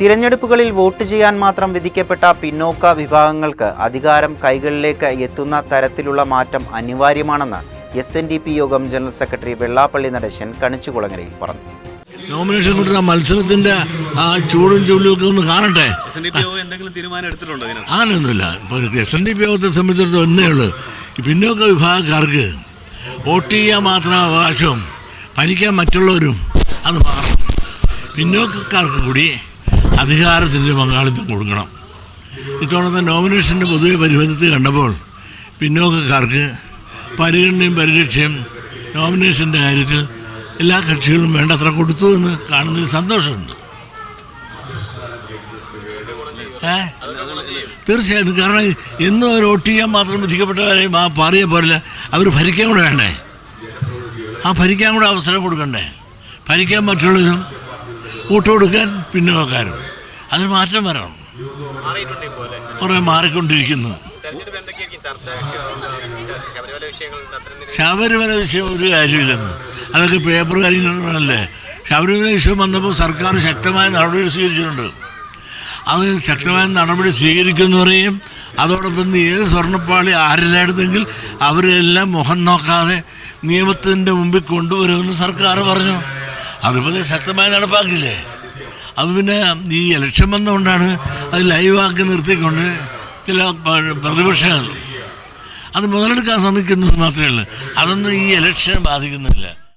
തിരഞ്ഞെടുപ്പുകളിൽ vote ചെയ്യാൻ മാത്രം വിധിക്കപ്പെട്ട പിന്നോക്ക വിഭാഗങ്ങൾക്ക് അധികാരം കൈകളിലേക്ക് എത്തുന്ന തരത്തിലുള്ള മാറ്റം അനിവാര്യമാണെന്ന് എസ് എൻ ഡി പി യോഗം ജനറൽ സെക്രട്ടറി വെള്ളാപ്പള്ളി നടേശൻ കണിച്ചുകുളങ്ങരയിൽ പറഞ്ഞു. നോമിനേഷൻ കൊടുത്ത മത്സരത്തിന്റെ ആ ചൂടും ചൂടും ഒക്കെ ഒന്ന് കാണട്ടെ. അങ്ങനെയൊന്നുമില്ല ഇപ്പോൾ എസ് എൻ ഡി പി യോഗത്തെ സംബന്ധിച്ചിടത്തോളം ഒന്നേ ഉള്ളൂ. ഈ പിന്നോക്ക വിഭാഗക്കാർക്ക് വോട്ട് ചെയ്യാൻ മാത്രം അവകാശവും ഭരിക്കാൻ മറ്റുള്ളവരും അത് മാറണം പിന്നോക്കക്കാർക്ക് കൂടി അധികാരത്തിന്റെ പങ്കാളിത്തം കൊടുക്കണം. ഇത്തവണത്തെ നോമിനേഷന്റെ പൊതുവെ പരിഹരിച്ച് കണ്ടപ്പോൾ പിന്നോക്കക്കാർക്ക് പരിഗണനയും പരിരക്ഷയും നോമിനേഷന്റെ കാര്യത്തിൽ എല്ലാ കക്ഷികളും വേണ്ടത്ര കൊടുത്തു എന്ന് കാണുന്നതിൽ സന്തോഷമുണ്ട്. ഏ? തീർച്ചയായിട്ടും. കാരണം എന്നും അവർ വോട്ട് ചെയ്യാൻ മാത്രം വിധിക്കപ്പെട്ടവരെയും ആ പാറിയ പോലെ അവർ ഭരിക്കാൻ കൂടെ വേണ്ടേ? ആ ഭരിക്കാൻ കൂടെ അവസരം കൊടുക്കണ്ടേ? ഭരിക്കാൻ മറ്റുള്ളവരും വോട്ട് കൊടുക്കാൻ പിന്നോക്കാരും. അതിന് മാറ്റം വരണം. കുറെ മാറിക്കൊണ്ടിരിക്കുന്നു. ശബരിമല വിഷയം ഒരു കാര്യമില്ലെന്ന്. അതൊക്കെ പേപ്പർ കാര്യങ്ങളല്ലേ ശബരിമല വിഷയം വന്നപ്പോൾ സർക്കാർ ശക്തമായ നടപടി സ്വീകരിച്ചിട്ടുണ്ട്. അത് ശക്തമായ നടപടി സ്വീകരിക്കുമെന്ന് പറയും അതോടൊപ്പം ഏത് സ്വർണപ്പാളി ആരില്ലായിരുന്നെങ്കിൽ അവരെല്ലാം മുഖം നോക്കാതെ നിയമത്തിന്റെ മുമ്പിൽ കൊണ്ടുവരുമെന്ന് സർക്കാർ പറഞ്ഞു. അതിപ്പോൾ ശക്തമായി നടപ്പാക്കില്ലേ അത് പിന്നെ ഈ ഇലക്ഷൻ വന്നുകൊണ്ടാണ് അത് ലൈവാക്കി നിർത്തിക്കൊണ്ട് ചില പ്രതിപക്ഷങ്ങൾ അത് മുതലെടുക്കാൻ ശ്രമിക്കുന്നത് മാത്രമേ ഉള്ളൂ. അതൊന്നും ഈ ഇലക്ഷനെ ബാധിക്കുന്നില്ല.